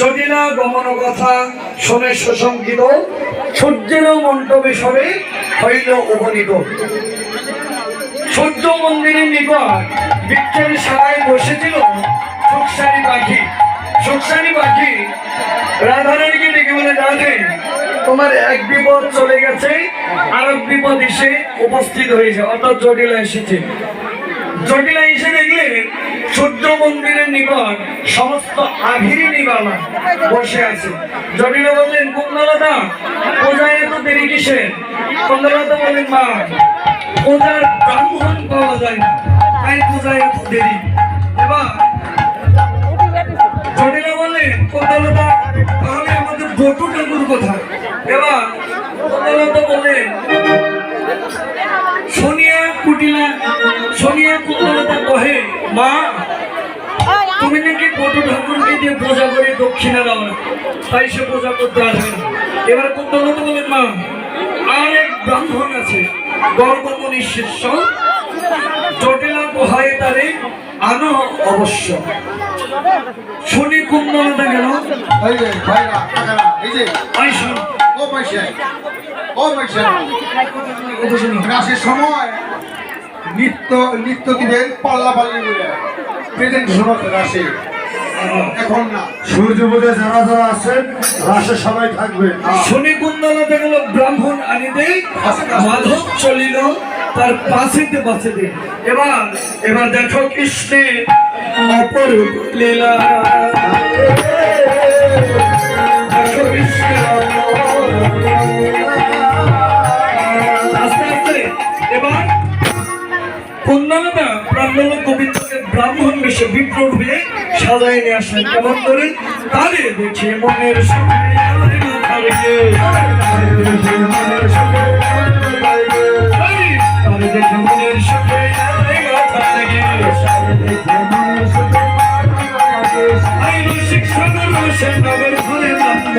যদি না গমন কথা শোনে সুসংকিত সূর্যের মণ্ডপে সবে হইল উপনীত। সূর্য মন্দিরের নিকট বৃক্ষের সারায় বসেছিল সুকসারি পাখি। সুকসারি পাখি রাধারানীকে ডেকে বলে, রাধে, তোমার এক বিপদ চলে গেছে আর এক বিপদ এসে উপস্থিত হয়েছে। অর্থাৎ জটিলা এসেছে। জটিলা এসে দেখলে মন্দিরের নিকট সমস্ত আভিরি নিবালা বসে আছে। জটিলা বললেন কুন্দলতা পূজায় এত দেরি কিসের? কুন্দলতা বললেন, মা, পূজার ব্রাহ্মণ পাওয়া যায় না, তাই পূজায় এত দেরি। এবার জটিলা বললেন কুন্দলতা তাহলে আমাদের বটু ঠাকুর কোথায়? এবার কুন্দলতা বললেন সোনিয়া কুটিলা সোনিয়া কুন্দলতা কহে, মা ঠাকুরকে দিয়ে পূজা করে দক্ষিণা দাও না তাই সে পূজা করতে আসবে না এবার বলেন মা? আর এক ব্রাহ্মণ আছে গর্ভমণি শিষ্য জটিলা পোহায় তারে আনো অবশ্য। শুনি ও পয়সা ও পয়সা রাশের সময় নিত্য নিত্য দিবেন পাল্লা পাল্লি বলে প্রেজেন্টেশন আছে রাশে এখন না। সূর্য যারা যারা আছেন রাসে সবাই থাকবে শনি কুন্দলতে গেল ব্রাহ্মণ আনিতে মাধব চলিল তার পাশেতে পাশেতে। এবার এবার দেখো কৃষ্ণের অপরূপ লীলা। দেখো কৃষ্ণের আস্তে আস্তে এবার কুন্দলতা ব্রাহ্মণ গোবিন্দকে ব্রাহ্মণ বেশে বিপ্রবে সাজায় নিয়ে আসলেন কেমন করে? তারে দেখে মনের সুখে আলোয় মাথা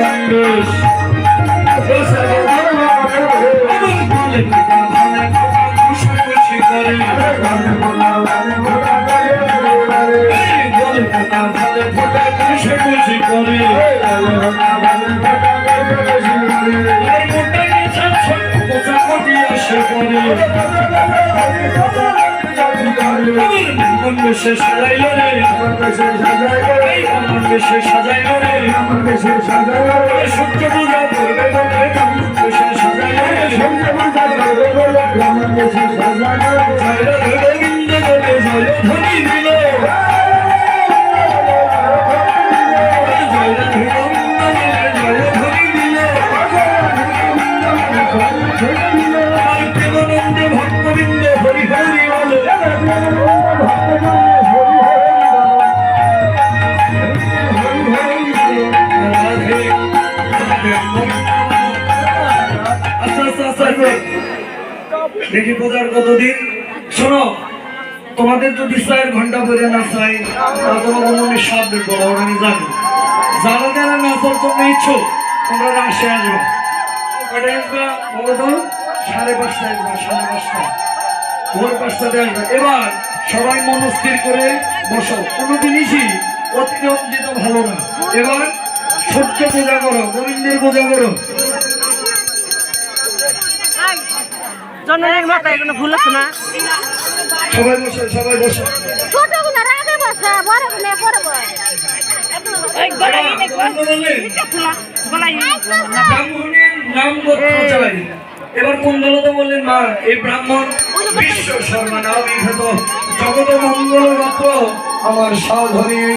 ভালে কথা খুশি খুশি করে। সাজাইল দেখি বোঝার কতদিন? শোনো, তোমাদের যদি চার ঘণ্টা ধরে না চাই তোমাদের মনে আমি জানি। যারা যারা নাচার জন্য ইচ্ছুক, তোমরা রাশে আসবে। কটায় আসবে? বলো সাড়ে পাঁচটায় আসবে, সাড়ে পাঁচটা। ভোর পাঁচটাতে আসবে। এবার সবাই মনস্থির করে বসো। কোনো জিনিসই অতিরঞ্জিত ভালো না। এবার সূর্য পূজা করো, গোবিন্দের পূজা করো। মাথায় কোনো ভুল আছে না। সবাই বসো সবাই বসো। ছোটগুলো আগে বসা বড়গুলো পরে বস ব্রাহ্মণের নাম গোত্র চালাই এবার কুন্দলতা বললেন মা এই ব্রাহ্মণ বিশ্ব শর্মা নাম বিখ্যাত। জগত মঙ্গল রত্ন আমার সাধনী